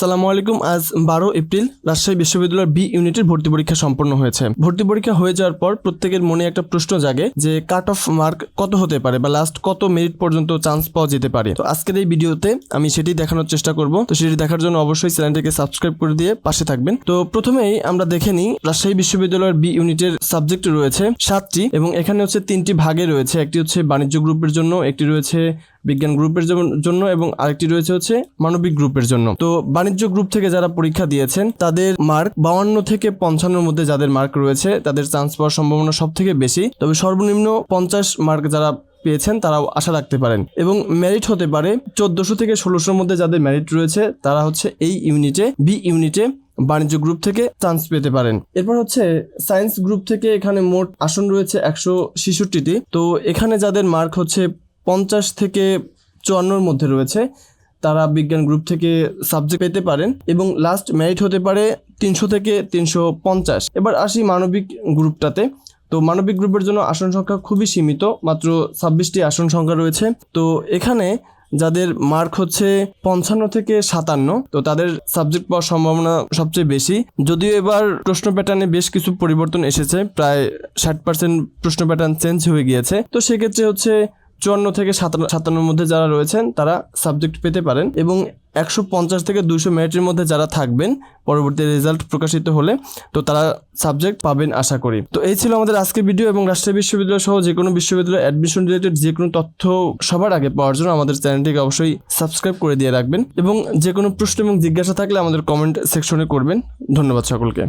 সালামু আলাইকুম, আজ বারো এপ্রিল রাজশাহী বিশ্ববিদ্যালয়ের বি ইউনিটের ভর্তি পরীক্ষা সম্পন্ন হয়েছে। ভর্তি পরীক্ষা হয়ে যাওয়ার পর প্রত্যেকের মনে একটা প্রশ্ন জাগে যে কাট অফ মার্ক কত হতে পারে বা লাস্ট কত মেরিট পর্যন্ত চান্স পাওয়া যেতে পারে। তো আজকের এই ভিডিওতে আমি সেটি দেখানোর চেষ্টা করব। তো সেটি দেখার জন্য অবশ্যই চ্যানেলটিকে সাবস্ক্রাইব করে দিয়ে পাশে থাকবেন। তো প্রথমেই আমরা দেখে নিই, রাজশাহী বিশ্ববিদ্যালয়ের বি ইউনিটের সাবজেক্ট রয়েছে সাতটি এবং এখানে হচ্ছে তিনটি ভাগে রয়েছে। একটি হচ্ছে বাণিজ্য গ্রুপের জন্য, একটি রয়েছে বিজ্ঞান গ্রুপের জন্য এবং আরেকটি রয়েছে হচ্ছে মানবিক গ্রুপের জন্য। তো বাণিজ্য গ্রুপ থেকে যারা পরীক্ষা দিয়েছেন, তাদের মার্ক বাউান্ন থেকে পঞ্চান্নর মধ্যে যাদের মার্ক রয়েছে, তাদের চান্স পাওয়ার সম্ভাবনা সব থেকে বেশি। তবে সর্বনিম্ন পঞ্চাশ মার্ক যারা পেয়েছেন, তারাও আশা রাখতে পারেন। এবং মেরিট হতে পারে চোদ্দশো থেকে ষোলোশোর মধ্যে যাদের মেরিট রয়েছে, তারা হচ্ছে এই ইউনিটে, বি ইউনিটে বাণিজ্য গ্রুপ থেকে চান্স পেতে পারেন। এরপর হচ্ছে সায়েন্স গ্রুপ থেকে এখানে মোট আসন রয়েছে একশো ছেষট্টিটি। তো এখানে যাদের মার্ক হচ্ছে পঞ্চাশ থেকে চুয়ান্নর মধ্যে রয়েছে। তারা বিজ্ঞান গ্রুপ থেকে সাবজেক্ট পেতে পারেন এবং লাস্ট মেরিট হতে পারে তিনশো থেকে তিনশো পঞ্চাশ। এবার আসি মানবিক গ্রুপটাতে। তো মানবিক গ্রুপের জন্য আসন সংখ্যা খুবই সীমিত, মাত্র ছাব্বিশটি আসন সংখ্যা রয়েছে। তো এখানে যাদের মার্ক হচ্ছে পঞ্চান্ন থেকে সাতান্ন, তো তাদের সাবজেক্ট পাওয়ার সম্ভাবনা সবচেয়ে বেশি। যদিও এবার প্রশ্ন প্যাটার্নে বেশ কিছু পরিবর্তন এসেছে, প্রায় ষাট পার্সেন্ট প্রশ্ন প্যাটার্ন চেঞ্জ হয়ে গিয়েছে। তো সেক্ষেত্রে হচ্ছে চুয়ান্ন থেকে সাতান্ন, সাতান্নর মধ্যে যারা রয়েছেন, তারা সাবজেক্ট পেতে পারেন এবং একশো পঞ্চাশ থেকে দুশো মেরিটের মধ্যে যারা থাকবেন, পরবর্তী রেজাল্ট প্রকাশিত হলে, তো তারা সাবজেক্ট পাবেন আশা করি। তো এই ছিল আমাদের আজকের ভিডিও এবং রাষ্ট্রীয় বিশ্ববিদ্যালয় সহ যে কোনো বিশ্ববিদ্যালয় অ্যাডমিশন রিলেটেড যে কোনো তথ্য সবার আগে পাওয়ার জন্য আমাদের চ্যানেলটিকে অবশ্যই সাবস্ক্রাইব করে দিয়ে রাখবেন এবং যে কোনো প্রশ্ন এবং জিজ্ঞাসা থাকলে আমাদের কমেন্ট সেকশনে করবেন। ধন্যবাদ সকলকে।